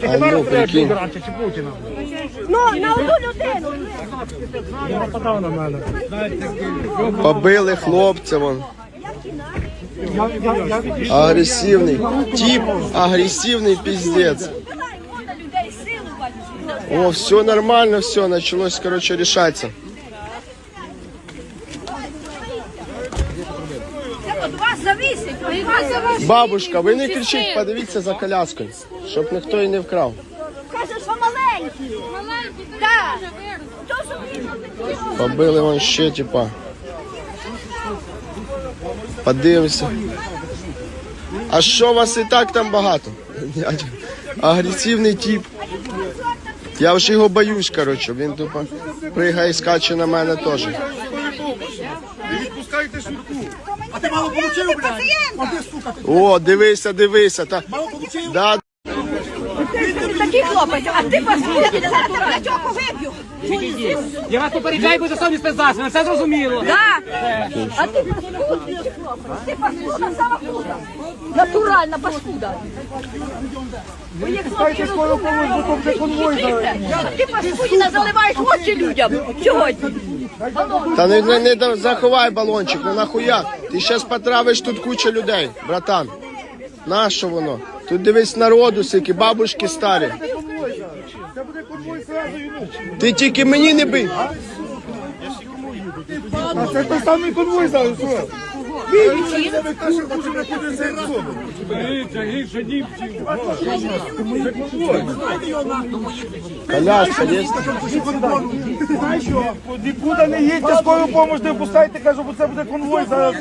Чи тебе ну, розстріляє прикинь. чи Путіна? Ну, на одну людину. Він нападав на мене. Побили хлопця вон. Я, я, я відійшов. Агресивний. Тип агресивний силу О, все нормально, все, началось, короче, решаться. Від вас зависить. Від вас зависить. Бабушка, ви не кричіть, подивіться за коляскою, щоб ніхто її не вкрав. Каже, що маленькі. Маленькі, так. Побили вон ще, типа. Подивимося. А що вас і так там багато? Агресивний тип. Я вже його боюсь, коротше. Він тупо пригає і скаче на мене теж. Відпускайте швидку. А ти мало получив, блядь? А ти, сука, ти О, дивися, дивися. Та... мало получив? Да, такий хлопець, а ти паскуда, я зараз тебе на чоку виб'ю. Я вас попереджаю, бо засобні спецзасоби, все зрозуміло. Так. А ти паскудний хлопець. Ти паскуда, сама худа. Натуральна паскуда. Ви як хлопці розумієте, ти паскудіна заливаєш очі людям сьогодні. Та не, не, не да- заховай балончик, ну нахуя? Ти зараз потравиш тут кучу людей, братан. Нащо воно? Тут дивись народу, скільки бабушки старі. Ти тільки мені не бий. А це той самий конвой зараз, що? Ви каже, хуже не буде це Коляска, є? Знаєш що? Нікуди не їдьте, скору допомогу не впускайте, кажу, бо це буде конвой зараз.